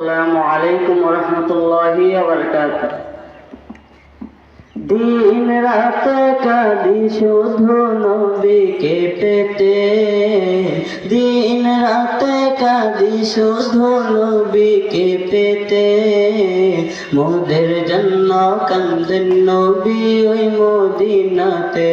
আসসালামু আলাইকুম রহমতুল্লাহি দিন রাত কাঁদি শুধু নবীকে পেতে দিন রাত কাঁদি শুধু নবীকে পেতে মোদের জন্য কান্দেন নবী ওই মদিনাতে।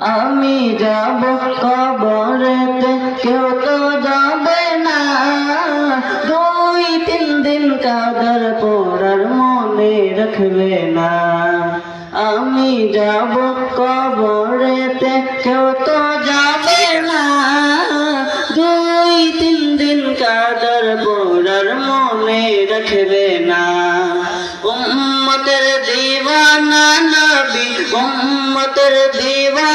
আমি যাব কবরেতে, কেউ তো যাবে না। দুই, তিন দিন কাদর পড়ার মনে রাখবে না। আমি যাব কবরেতে, কেউ তো যাবে না। দুই, তিন দিন কাদর পড়ার মনে রাখবে না। উম্মতের দিওয়ানা নবী, উম্মতের দিওয়ানা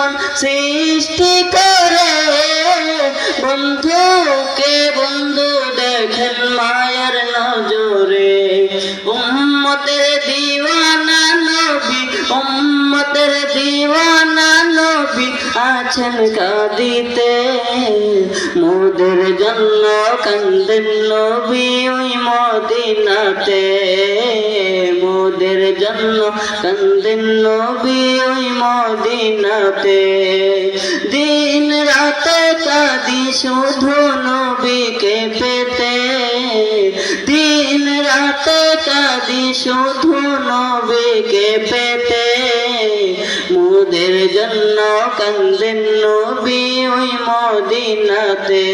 যখন সৃষ্টি করে বন্ধুকে বন্ধু দেখেন মায়ের নজরে। উম্মতের দিওয়ানা নবী, উম্মতের দিওয়ানা নবী আছেন কাঁদিতে। মোদের জন্য কান্দেন নবী ওই মদিনাতে। মোদের জন্য কান্দেন নবী মদিনাতে দিন রাতে কাঁদি শুধু নবীকে পেতে। দিন রাতে কাঁদি শুধু নবীকে পেতে। মোদের জন্য কান্দেন নবী ওই মদিনাতে।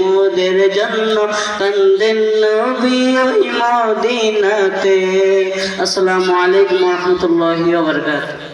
মোদের জন্য কান্দেন নবী ওই মদিনাতে। আসসালামু আলাইকুম রহমতুল্লাহি ওয়া বারাকাতুহু।